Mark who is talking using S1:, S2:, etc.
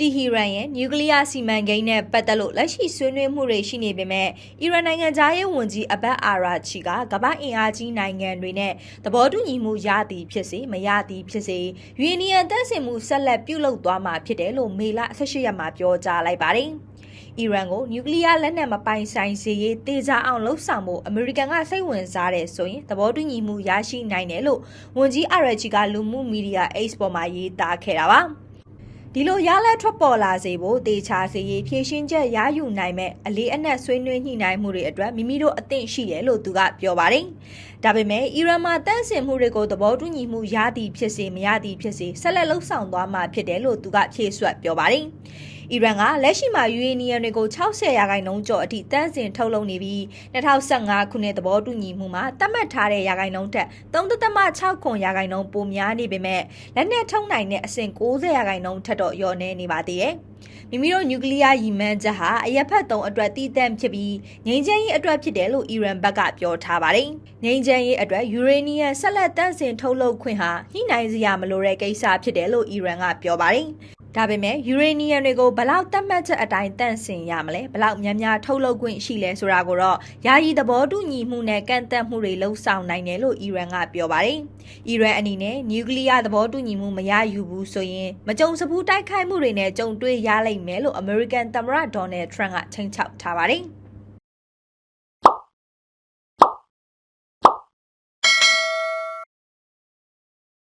S1: တီဟီရန်ရဲ့နျူကလ িয়ার စီမံကိန်းနဲ့ပတ်သက်လို့လက်ရှိဆွေးနွေးမှုတွေရှိနေပေမဲ့အီရန်နိုင်ငံသားရေးဝန်ကြီးအဘတ်အာရာချီကကမ္ဘာအင်အားကြီးနိုင်ငံတွေနဲ့သဘောတူညီမှုရသည်ဖြစ်စေမရသည်ဖြစ်စေယူနီယံတန့်စင်မှုဆက်လက်ပြုလုပ်သွားမှာဖြစ်တယ်လို့မေလ18ရက်မှာပြောကြားလိုက်ပါတယ်။အီရန်ကိုနျူကလ িয়ার လက်နက်မပိုင်ဆိုင်စေရေးတေချာအောင်လှုံ့ဆော်မှုအမေရိကန်ကစိတ်ဝင်စားတယ်ဆိုရင်သဘောတူညီမှုရရှိနိုင်တယ်လို့ဝန်ကြီးအာရာချီကလူမှုမီဒီယာ X ပေါ်မှာရေးသားခဲ့တာပါ။ ဒီလိုရလက်ထွက်ပေါ်လာစေဖို့တေချာစေရေးဖြည့်ရှင်းချက်ရယူနိုင်မဲ့အလေးအနက်ဆွေးနွေးညှိနှိုင်းမှုတွေအတွက်မိမိတို့အသင့်ရှိတယ်လို့သူကပြောပါတယ်။ဒါပေမဲ့အီရန်မှာတန့်စင်မှုတွေကိုသဘောတူညီမှုရသည်ဖြစ်စေမရသည်ဖြစ်စေဆက်လက်လှုပ်ဆောင်သွားမှာဖြစ်တယ်လို့သူကဖြည့်ဆွတ်ပြောပါတယ်။ အီရန်ကလက်ရှိမှာယူအေနီယံတွေကို60ရာခိုင်နှုန်းကျော်အထိတန်းစင်ထုတ်လုပ်နေပြီး2015ခုနှစ်သဘောတူညီမှုမှာသတ်မှတ်ထားတဲ့ရာခိုင်နှုန်းထက်3.6ခွန်ရာခိုင်နှုန်းပိုများနေပေမဲ့လက်နက်ထုတ်နိုင်တဲ့အဆင့်60ရာခိုင်နှုန်းထက်တော့လျော့နေနေပါသေးတယ်။မိမိတို့နျူကလ িয়ার ရည်မှန်းချက်ဟာအရက်ဖက်သုံးအတွက်တည်တံ့ဖြစ်ပြီးငြိမ်းချမ်းရေးအတွက်ဖြစ်တယ်လို့အီရန်ဘက်ကပြောထားပါတယ်။ငြိမ်းချမ်းရေးအတွက်ယူရေနီယံဆက်လက်တန့်စင်ထုတ်လုပ်ခွင့်ဟာညှိနှိုင်းစရာမလိုတဲ့ကိစ္စဖြစ်တယ်လို့အီရန်ကပြောပါတယ်။ ဒါပေမဲ့ယူရေနီယံတွေကိုဘလောက်တတ်မှတ်ချက်အတိုင်းတန့်စင်ရမလဲဘလောက်များများထုတ်လုပ်ခွင့်ရှိလဲဆိုတာကိုတော့ယာယီသဘောတူညီမှုနဲ့ကန့်သက်မှုတွေလှုံ့ဆော်နိုင်တယ်လို့အီရန်ကပြောပါတယ်။အီရန်အနေနဲ့နျူကလ িয়ার သဘောတူညီမှုမရယူဘူးဆိုရင်မကြုံစဘူးတိုက်ခိုက်မှုတွေနဲ့ကြုံတွေ့ရလိမ့်မယ်လို့အမေရိကန်သမ္မတဒေါ်နယ်ထရန့်ကချိန်ချောက်ထားပါတယ်။